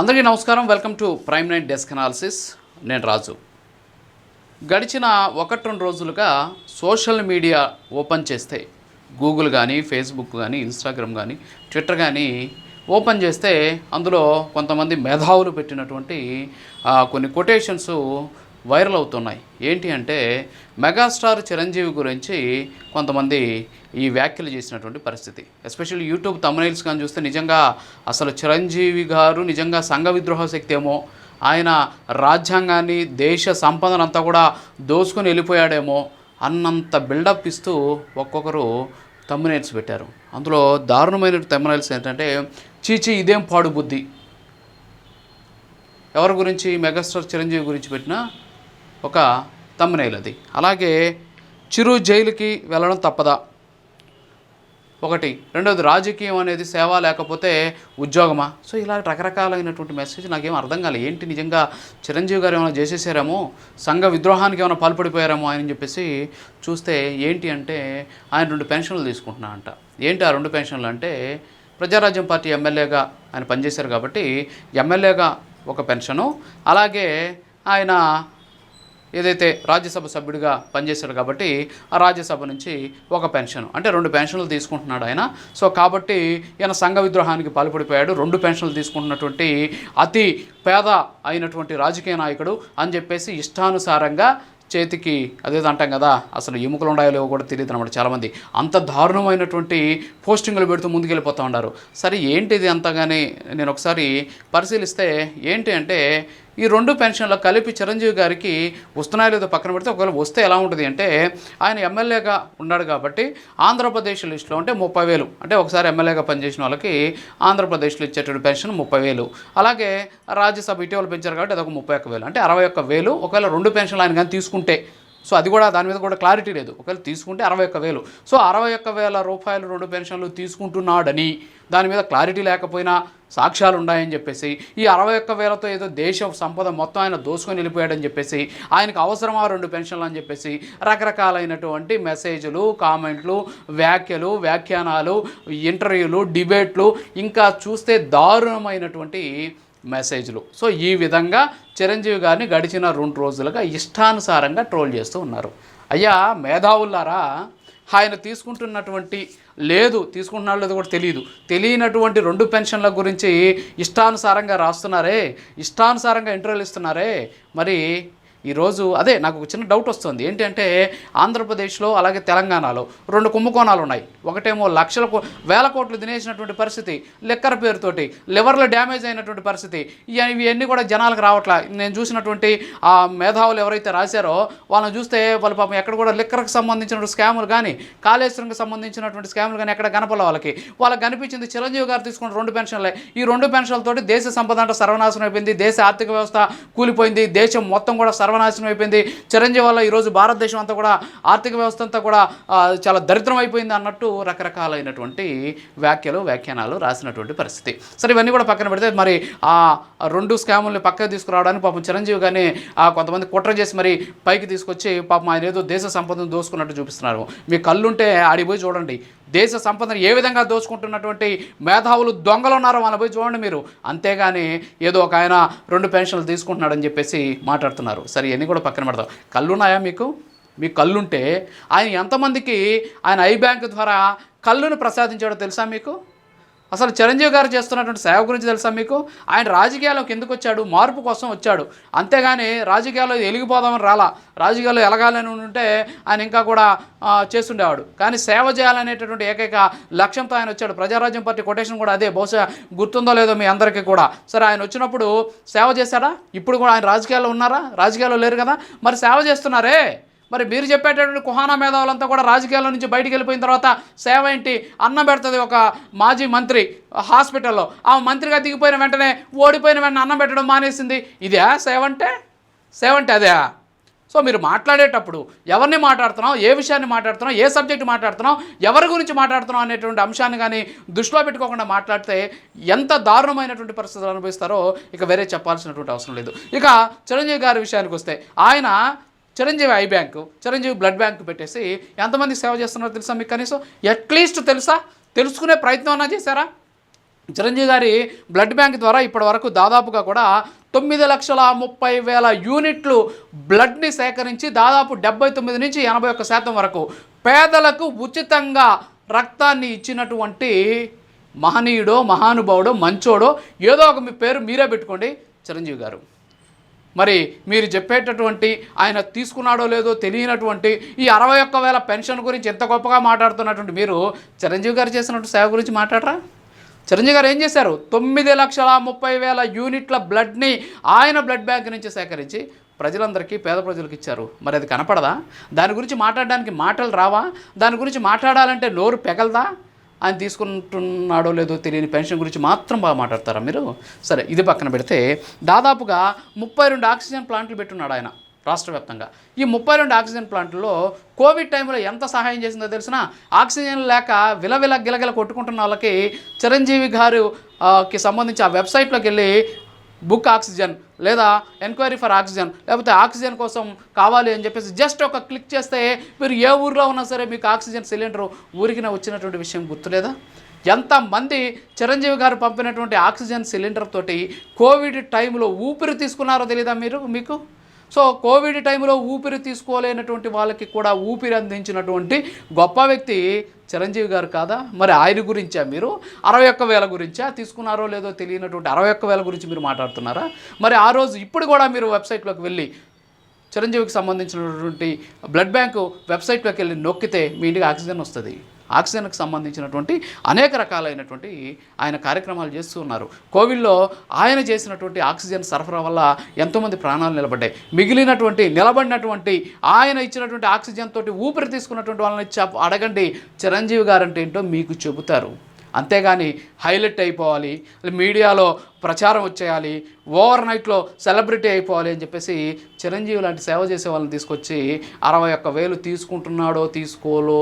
అందరికీ నమస్కారం. Welcome to prime nine desk analysis. నేను రాజు. గడిచిన ఒకటి రెండు రోజులుగా సోషల్ మీడియా ఓపెన్ చేస్తే గూగుల్ కానీ ఫేస్బుక్ కానీ ఇన్స్టాగ్రామ్ కానీ ట్విట్టర్ కానీ ఓపెన్ చేస్తే అందులో కొంతమంది మేధావులు పెట్టినటువంటి కొన్ని కొటేషన్స్ వైరల్ అవుతున్నాయి. ఏంటి అంటే మెగాస్టార్ చిరంజీవి గురించి కొంతమంది ఈ వ్యాఖ్యలు చేసినటువంటి పరిస్థితి. ఎస్పెషల్లీ యూట్యూబ్ తమ్నైల్స్ కానీ చూస్తే నిజంగా అసలు చిరంజీవి గారు నిజంగా సంఘ విద్రోహ శక్తి ఏమో ఆయన రాజ్యాంగాన్ని దేశ సంపదనంతా కూడా దోసుకొని వెళ్ళిపోయాడేమో అన్నంత బిల్డప్ ఇస్తూ ఒక్కొక్కరు తమ్మునైల్స్ పెట్టారు. అందులో దారుణమైన తమ్మునైల్స్ ఏంటంటే చీచి ఇదేం పాడు బుద్ధి ఎవరి గురించి? మెగాస్టార్ చిరంజీవి గురించి పెట్టినా ఒక తమ్మునైల్ అది. అలాగే చిరు జైలుకి వెళ్ళడం తప్పదా? ఒకటి. రెండవది రాజకీయం అనేది సేవ లేకపోతే ఉద్యోగమా? సో ఇలా రకరకాలైనటువంటి మెసేజ్ నాకేం అర్థం కాలేదు ఏంటి నిజంగా చిరంజీవి గారు ఏమైనా చేసేసారేమో? సంఘ విద్రోహానికి ఏమైనా పాల్పడిపోయారేమో ఆయన చెప్పేసి చూస్తే ఏంటి అంటే ఆయన రెండు పెన్షన్లు తీసుకుంటున్నా అంట. ఏంటి ఆ రెండు పెన్షన్లు అంటే ప్రజారాజ్యం పార్టీ ఎమ్మెల్యేగా ఆయన పనిచేశారు కాబట్టి ఎమ్మెల్యేగా ఒక పెన్షను అలాగే ఆయన ఏదైతే రాజ్యసభ సభ్యుడిగా పనిచేశాడు కాబట్టి ఆ రాజ్యసభ నుంచి ఒక పెన్షన్ అంటే రెండు పెన్షన్లు తీసుకుంటున్నాడు ఆయన. సో కాబట్టి ఈయన సంఘ విద్రోహానికి పాల్పడిపోయాడు. రెండు పెన్షన్లు తీసుకుంటున్నటువంటి అతి పేద అయినటువంటి రాజకీయ నాయకుడు అని చెప్పేసి ఇష్టానుసారంగా చేతికి అదేదో అంటాం కదా అసలు ఎముకలు ఉన్నాయో లేవో కూడా తెలియదు అనమాట చాలామంది. అంత దారుణమైనటువంటి పోస్టింగ్లు పెడుతూ ముందుకెళ్ళిపోతూ ఉన్నారు. సరే ఏంటిది అంతగానే? నేను ఒకసారి పరిశీలిస్తే ఏంటి అంటే ఈ రెండు పెన్షన్లు కలిపి చిరంజీవి గారికి వస్తున్నాయో లేదో పక్కన పెడితే ఒకవేళ వస్తే ఎలా ఉంటుంది అంటే ఆయన ఎమ్మెల్యేగా ఉన్నాడు కాబట్టి ఆంధ్రప్రదేశ్ లిస్టులో అంటే ముప్పై వేలు. అంటే ఒకసారి ఎమ్మెల్యేగా పనిచేసిన వాళ్ళకి ఆంధ్రప్రదేశ్లో ఇచ్చేటువంటి పెన్షన్ ముప్పై వేలు. అలాగే రాజ్యసభ ఇటీవల పెంచారు కాబట్టి అదొక ముప్పై ఒక్క వేలు. అంటే అరవై ఒక్క వేలు. ఒకవేళ రెండు పెన్షన్లు ఆయన కానీ తీసుకుంటే సో అది కూడా దాని మీద కూడా క్లారిటీ లేదు. ఒకవేళ తీసుకుంటే అరవై ఒక్క వేలు. సో అరవై ఒక్క వేల రూపాయలు రెండు పెన్షన్లు తీసుకుంటున్నాడని దాని మీద క్లారిటీ లేకపోయినా సాక్ష్యాలు ఉన్నాయని చెప్పేసి ఈ అరవై ఒక్క వేలతో ఏదో దేశ సంపద మొత్తం ఆయన దోసుకొని వెళ్ళిపోయాడని చెప్పేసి ఆయనకు అవసరమా రెండు పెన్షన్లు అని చెప్పేసి రకరకాలైనటువంటి మెసేజ్లు కామెంట్లు వ్యాఖ్యలు వ్యాఖ్యానాలు ఇంటర్వ్యూలు డిబేట్లు ఇంకా చూస్తే దారుణమైనటువంటి మెసేజ్లు సో ఈ విధంగా చిరంజీవి గారిని గడిచిన రెండు రోజులుగా ఇష్టానుసారంగా ట్రోల్ చేస్తూ ఉన్నారు. అయ్యా మేధావులారా ఆయన తీసుకుంటున్నటువంటి లేదు తీసుకుంటున్నాడు లేదో కూడా తెలియదు తెలియనటువంటి రెండు పెన్షన్ల గురించి ఇష్టానుసారంగా రాస్తున్నారే ఇష్టానుసారంగా ఇంటర్వ్యూలు ఇస్తున్నారే మరి ఈరోజు అదే నాకు ఒక చిన్న డౌట్ వస్తుంది. ఏంటంటే ఆంధ్రప్రదేశ్లో అలాగే తెలంగాణలో రెండు కుంభకోణాలు ఉన్నాయి. ఒకటేమో లక్షల కో వేల కోట్లు తినేసినటువంటి పరిస్థితి లెక్కర పేరుతోటి లివర్లో డ్యామేజ్ అయినటువంటి పరిస్థితి ఇవన్నీ కూడా జనాలకు రావట్లా. నేను చూసినటువంటి ఆ మేధావులు ఎవరైతే రాశారో వాళ్ళని చూస్తే వాళ్ళ పాపం ఎక్కడ కూడా లిక్కర్కి సంబంధించిన స్కాములు కానీ కాళేశ్వరంకి సంబంధించినటువంటి స్కాములు కానీ ఎక్కడ కనపల వాళ్ళకి. వాళ్ళకి కనిపించింది చిరంజీవి గారు తీసుకున్న రెండు పెన్షన్లే. ఈ రెండు పెన్షన్లతోటి దేశ సంపద అంటే సర్వనాశనం అయిపోయింది దేశ ఆర్థిక వ్యవస్థ కూలిపోయింది దేశం మొత్తం కూడా సర్వనాశనం అయిపోయింది. చిరంజీవి వల్ల ఈరోజు భారతదేశం అంతా కూడా ఆర్థిక వ్యవస్థ అంతా కూడా చాలా దరిద్రం అయిపోయింది అన్నట్టు రకరకాలైనటువంటి వ్యాఖ్యలు వ్యాఖ్యానాలు రాసినటువంటి పరిస్థితి. సరే ఇవన్నీ కూడా పక్కన పెడితే మరి ఆ రెండు స్కాముల్ని పక్కకు తీసుకురావడానికి పాపం చిరంజీవి గారిని కొంతమంది కుట్ర చేసి మరి పైకి తీసుకొచ్చి పాపం ఆయన ఏదో దేశ సంపదను దోసుకున్నట్టు చూపిస్తున్నారు. మీ కళ్ళుంటే ఆడిపోయి చూడండి. దేశ సంపదను ఏ విధంగా దోచుకుంటున్నటువంటి మేధావులు దొంగలు ఉన్నారో వాళ్ళ పోయి చూడండి మీరు. అంతేగాని ఏదో ఒక ఆయన రెండు పెన్షన్లు తీసుకుంటున్నాడని చెప్పేసి మాట్లాడుతున్నారు. సరే ఇవన్నీ కూడా పక్కన పెడతాం కళ్ళున్నాయా మీకు? మీ కళ్ళుంటే ఆయన ఎంతమందికి ఆయన ఐ బ్యాంక్ ద్వారా కళ్ళును ప్రసాదించాడో తెలుసా మీకు? అసలు చిరంజీవి గారు చేస్తున్నటువంటి సేవ గురించి తెలుసా మీకు? ఆయన రాజకీయాల్లోకి ఎందుకు వచ్చాడు? మార్పు కోసం వచ్చాడు. అంతేగాని రాజకీయాల్లో ఎలిగిపోదామని రాలా. రాజకీయాల్లో ఎలగాలని ఉంటే ఆయన ఇంకా కూడా చేస్తుండేవాడు. కానీ సేవ చేయాలనేటటువంటి ఏకైక లక్ష్యంతో ఆయన వచ్చాడు. ప్రజారాజ్యం పార్టీ కొటేషన్ కూడా అదే. బహుశా గుర్తుందో లేదో మీ అందరికీ కూడా. సరే ఆయన వచ్చినప్పుడు సేవ చేశాడా? ఇప్పుడు కూడా ఆయన రాజకీయాల్లో ఉన్నారా? రాజకీయాల్లో లేరు కదా? మరి సేవ చేస్తున్నారే? మరి మీరు చెప్పేటటువంటి కుహానా మేధావులంతా కూడా రాజకీయాల నుంచి బయటికి వెళ్ళిపోయిన తర్వాత సేవ ఏంటి? అన్నం పెడుతుంది ఒక మాజీ మంత్రి హాస్పిటల్లో. ఆ మంత్రిగా దిగిపోయిన వెంటనే ఓడిపోయిన వెంటనే అన్నం పెట్టడం మానేసింది. ఇదే సేవ అంటే? సేవ అంటే అదే. సో మీరు మాట్లాడేటప్పుడు ఎవరిని మాట్లాడుతున్నాం ఏ విషయాన్ని మాట్లాడుతున్నాం ఏ సబ్జెక్ట్ మాట్లాడుతున్నాం ఎవరి గురించి మాట్లాడుతున్నాం అనేటువంటి అంశాన్ని కానీ దృష్టిలో పెట్టుకోకుండా మాట్లాడితే ఎంత దారుణమైనటువంటి పరిస్థితులు అనుభవిస్తారో ఇక వేరే చెప్పాల్సినటువంటి అవసరం లేదు. ఇక చిరంజీవి గారి విషయానికి వస్తే ఆయన Chiranjeevi eye bank Chiranjeevi blood bank పెట్టేసి ఎంతమంది సేవ చేస్తున్నారో తెలుసా మీకు కనీసం? అట్లీస్ట్ తెలుసా? తెలుసుకునే ప్రయత్నం అన్నా చేశారా? చిరంజీవి గారి బ్లడ్ బ్యాంక్ ద్వారా ఇప్పటి వరకు దాదాపుగా కూడా తొమ్మిది లక్షల ముప్పై వేల యూనిట్లు బ్లడ్ని సేకరించి దాదాపు డెబ్బై తొమ్మిది నుంచి ఎనభై ఒక్క శాతం వరకు పేదలకు ఉచితంగా రక్తాన్ని ఇచ్చినటువంటి మహనీయుడో మహానుభావుడో మంచోడో ఏదో ఒక మీ పేరు మీరే పెట్టుకోండి చిరంజీవి గారు. మరి మీరు చెప్పేటటువంటి ఆయన తీసుకున్నాడో లేదో తెలియనటువంటి ఈ అరవై ఒక్క వేల పెన్షన్ గురించి ఎంత గొప్పగా మాట్లాడుతున్నటువంటి మీరు చిరంజీవి గారు చేసినటువంటి సేవ గురించి మాట్లాడరా? చిరంజీవి గారు ఏం చేశారు? తొమ్మిది లక్షల ముప్పై వేల యూనిట్ల బ్లడ్ని ఆయన బ్లడ్ బ్యాంక్ నుంచి సేకరించి ప్రజలందరికీ పేద ప్రజలకు ఇచ్చారు. మరి అది కనపడదా? దాని గురించి మాట్లాడడానికి మాటలు రావా? దాని గురించి మాట్లాడాలంటే నోరు పెగలదా? ఆయన తీసుకుంటున్నాడో లేదో తెలియని పెన్షన్ గురించి మాత్రం బాగా మాట్లాడతారా మీరు? సరే ఇది పక్కన పెడితే దాదాపుగా ముప్పై రెండు ఆక్సిజన్ ప్లాంట్లు పెట్టున్నాడు ఆయన రాష్ట్ర వ్యాప్తంగా ఈ ముప్పై రెండు ఆక్సిజన్ ప్లాంట్లో కోవిడ్ టైంలో ఎంత సహాయం చేసిందో తెలిసిన ఆక్సిజన్ లేక విలవిల గిలగిల కొట్టుకుంటున్న వాళ్ళకి చిరంజీవి గారు కి సంబంధించి ఆ వెబ్సైట్లోకి వెళ్ళి బుక్ ఆక్సిజన్ లేదా ఎంక్వైరీ ఫర్ ఆక్సిజన్ లేకపోతే ఆక్సిజన్ కోసం కావాలి అని చెప్పేసి జస్ట్ ఒక క్లిక్ చేస్తే మీరు ఏ ఊరిలో ఉన్నా సరే మీకు ఆక్సిజన్ సిలిండర్ ఊరికిన వచ్చినటువంటి విషయం గుర్తులేదా? ఎంతమంది చిరంజీవి గారు పంపినటువంటి ఆక్సిజన్ సిలిండర్ తోటి కోవిడ్ టైంలో ఊపిరి తీసుకున్నారో తెలియదా మీరు మీకు? సో కోవిడ్ టైంలో ఊపిరి తీసుకోలేనటువంటి వాళ్ళకి కూడా ఊపిరి అందించినటువంటి గొప్ప వ్యక్తి చిరంజీవి గారు కాదా? మరి ఆయన గురించా మీరు? అరవై ఒక్క వేల గురించా? తీసుకున్నారో లేదో తెలియనటువంటి అరవై ఒక్క వేల గురించి మీరు మాట్లాడుతున్నారా? మరి ఆ రోజు ఇప్పుడు కూడా మీరు వెబ్సైట్లోకి వెళ్ళి చిరంజీవికి సంబంధించినటువంటి బ్లడ్ బ్యాంకు వెబ్సైట్లోకి వెళ్ళి నొక్కితే మీ ఇంటికి ఆక్సిజన్ వస్తుంది. ఆక్సిజన్కు సంబంధించినటువంటి అనేక రకాలైనటువంటి ఆయన కార్యక్రమాలు చేస్తూ ఉన్నారు. కోవిడ్లో ఆయన చేసినటువంటి ఆక్సిజన్ సరఫరా వల్ల ఎంతోమంది ప్రాణాలు నిలబడ్డాయి. మిగిలినటువంటి నిలబడినటువంటి ఆయన ఇచ్చినటువంటి ఆక్సిజన్ తోటి ఊపిరి తీసుకున్నటువంటి వాళ్ళని చెప్ప అడగండి. చిరంజీవి గారంటే ఏంటో మీకు చెబుతారు. అంతేగాని హైలైట్ అయిపోవాలి మీడియాలో ప్రచారం వచ్చేయాలి ఓవర్ నైట్లో సెలబ్రిటీ అయిపోవాలి అని చెప్పేసి చిరంజీవి లాంటి సేవ చేసే వాళ్ళని తీసుకొచ్చి అరవై ఒక్క వేలు తీసుకుంటున్నాడో తీసుకోలో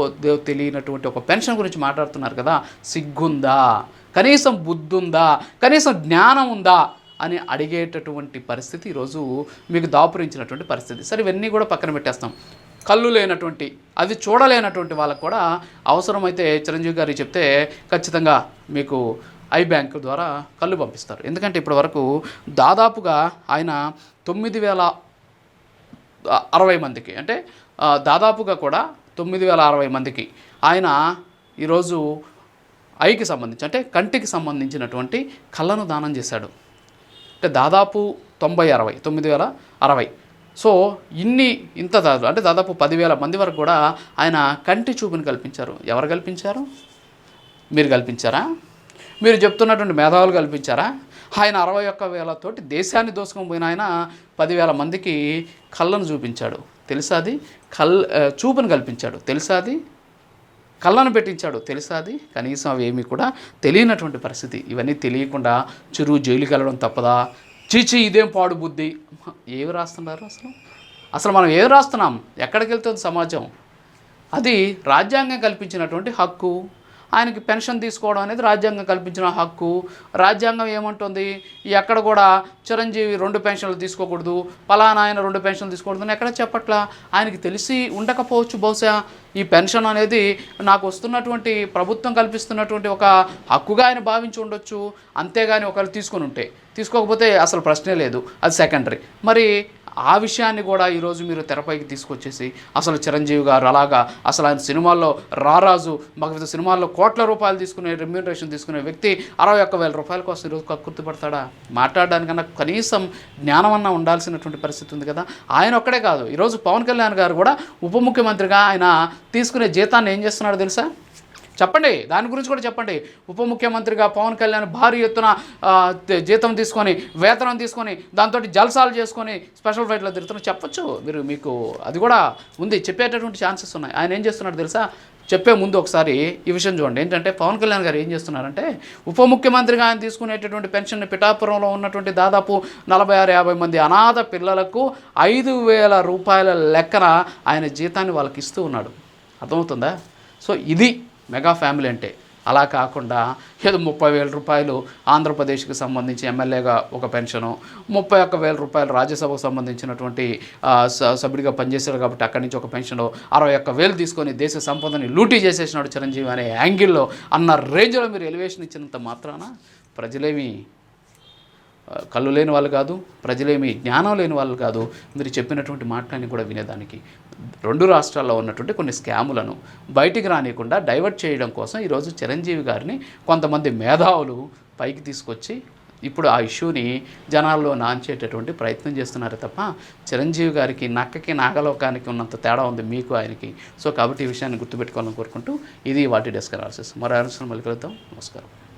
తెలియనటువంటి ఒక పెన్షన్ గురించి మాట్లాడుతున్నారు కదా సిగ్గుందా? కనీసం బుద్ధుందా? కనీసం జ్ఞానం ఉందా అని అడిగేటటువంటి పరిస్థితి ఈరోజు మీకు దాపురించినటువంటి పరిస్థితి. సరే ఇవన్నీ కూడా పక్కన పెట్టేస్తాం. కళ్ళు లేనటువంటి అది చూడలేనటువంటి వాళ్ళకు కూడా అవసరమైతే చిరంజీవి గారు చెప్తే ఖచ్చితంగా మీకు ఐ బ్యాంక్ ద్వారా కళ్ళు పంపిస్తారు. ఎందుకంటే ఇప్పటి వరకు దాదాపుగా ఆయన తొమ్మిది వేల అరవై మందికి అంటే దాదాపుగా కూడా తొమ్మిది వేల అరవై మందికి ఆయన ఈరోజు ఐకి సంబంధించి అంటే కంటికి సంబంధించినటువంటి కళ్ళను దానం చేశాడు. అంటే దాదాపు తొంభై అరవై తొమ్మిది వేల అరవై. సో ఇన్ని ఇంత దాదాపు అంటే దాదాపు పదివేల మంది వరకు కూడా ఆయన కంటి చూపుని కల్పించారు. ఎవరు కల్పించారు? మీరు కల్పించారా? మీరు చెప్తున్నటువంటి మేధావులు కల్పించారా? ఆయన అరవై ఒక్క వేలతోటి దేశాన్ని దోసుకొని పోయిన ఆయన పదివేల మందికి కళ్ళను చూపించాడు. తెలుసా అది? కల్ చూపును కల్పించాడు. తెలుసా అది? కళ్ళను పెట్టించాడు. తెలుసా అది? కనీసం అవి ఏమీ కూడా తెలియనటువంటి పరిస్థితి. ఇవన్నీ తెలియకుండా చురువు జైలుకి వెళ్ళడం తప్పదా? చీచి ఇదేం పాడు బుద్ధి? ఏమి రాస్తున్నారు అసలు? అసలు మనం ఏం రాస్తున్నాం? ఎక్కడికి వెళ్తుంది సమాజం? అది రాజ్యాంగం కల్పించినటువంటి హక్కు. ఆయనకి పెన్షన్ తీసుకోవడం అనేది రాజ్యాంగం కల్పించిన హక్కు. రాజ్యాంగం ఏమంటుంది? ఎక్కడ కూడా చిరంజీవి రెండు పెన్షన్లు తీసుకోకూడదు పలానా ఆయన రెండు పెన్షన్లు తీసుకోకూడదు అని ఎక్కడ చెప్పట్లా? ఆయనకి తెలిసి ఉండకపోవచ్చు బహుశా. ఈ పెన్షన్ అనేది నాకు వస్తున్నటువంటి ప్రభుత్వం కల్పిస్తున్నటువంటి ఒక హక్కుగా ఆయన భావించి ఉండొచ్చు. అంతేగాని ఒకరు తీసుకొని ఉంటే. తీసుకోకపోతే అసలు ప్రశ్నే లేదు. అది సెకండరీ మరి ఆ విషయాన్ని కూడా ఈరోజు మీరు తెరపైకి తీసుకొచ్చేసి అసలు చిరంజీవి గారు అలాగా అసలు ఆయన సినిమాల్లో రారాజు మాకు సినిమాల్లో కోట్ల రూపాయలు తీసుకునే రెమ్యూనరేషన్ తీసుకునే వ్యక్తి అరవై ఒక్క వేల రూపాయల కోసం ఈరోజు కక్కుర్తిపడతాడా మాట్లాడడానికన్నా కనీసం జ్ఞానమన్నా ఉండాల్సినటువంటి పరిస్థితి ఉంది కదా. ఆయన ఒక్కడే కాదు. ఈరోజు పవన్ కళ్యాణ్ గారు కూడా ఉప ముఖ్యమంత్రిగా ఆయన తీసుకునే జీతాన్ని ఏం చేస్తున్నాడో తెలుసా? చెప్పండి దాని గురించి కూడా చెప్పండి. ఉప ముఖ్యమంత్రిగా పవన్ కళ్యాణ్ భారీ ఎత్తున జీతం తీసుకొని వేతనం తీసుకొని దాంతో జల్సాలు చేసుకొని స్పెషల్ ఫ్లైట్లో తిరుగుతున్నా చెప్పొచ్చు. మీరు మీకు అది కూడా ఉంది. చెప్పేటటువంటి ఛాన్సెస్ ఉన్నాయి. ఆయన ఏం చేస్తున్నాడు తెలుసా? చెప్పే ముందు ఒకసారి ఈ విషయం చూడండి. ఏంటంటే పవన్ కళ్యాణ్ గారు ఏం చేస్తున్నారంటే ఉప ముఖ్యమంత్రిగా ఆయన తీసుకునేటటువంటి పెన్షన్ పిఠాపురంలో ఉన్నటువంటి దాదాపు నలభై ఆరు యాభై మంది అనాథ పిల్లలకు ఐదు వేల రూపాయల లెక్కన ఆయన జీతాన్ని వాళ్ళకి ఇస్తూ ఉన్నాడు. అర్థమవుతుందా? సో ఇది మెగా ఫ్యామిలీ అంటే. అలా కాకుండా ఏదో ముప్పై వేల రూపాయలు ఆంధ్రప్రదేశ్కి సంబంధించి ఎమ్మెల్యేగా ఒక పెన్షను ముప్పై ఒక్క వేల రూపాయలు రాజ్యసభకు సంబంధించినటువంటి స- సభ్యుడిగా పనిచేశాడు కాబట్టి అక్కడి నుంచి ఒక పెన్షను అరవై ఒక్క వేలు తీసుకొని దేశ సంపదని లూటీ చేసేసినాడు చిరంజీవి అనే యాంగిల్లో అన్న రేంజ్లో మీరు ఎలివేషన్ ఇచ్చినంత మాత్రాన ప్రజలేమి కళ్ళు లేని వాళ్ళు కాదు ప్రజలేమి జ్ఞానం లేని వాళ్ళు కాదు. మీరు చెప్పినటువంటి మాటలన్నీ కూడా వినేదానికి. రెండు రాష్ట్రాల్లో ఉన్నటువంటి కొన్ని స్కాములను బయటికి రానియకుండా డైవర్ట్ చేయడం కోసం ఈరోజు చిరంజీవి గారిని కొంతమంది మేధావులు పైకి తీసుకొచ్చి ఇప్పుడు ఆ ఇష్యూని జనాల్లో నాంచేటటువంటి ప్రయత్నం చేస్తున్నారు తప్ప చిరంజీవి గారికి నక్కకి నాగలోకానికి ఉన్నంత తేడా ఉంది మీకు ఆయనకి. సో కాబట్టి ఈ విషయాన్ని గుర్తుపెట్టుకోవాలని కోరుకుంటూ ఇది వాటి డెస్క్ అనాలిసిస్. మరో అనుసరం మళ్ళీ కలుద్దాం. నమస్కారం.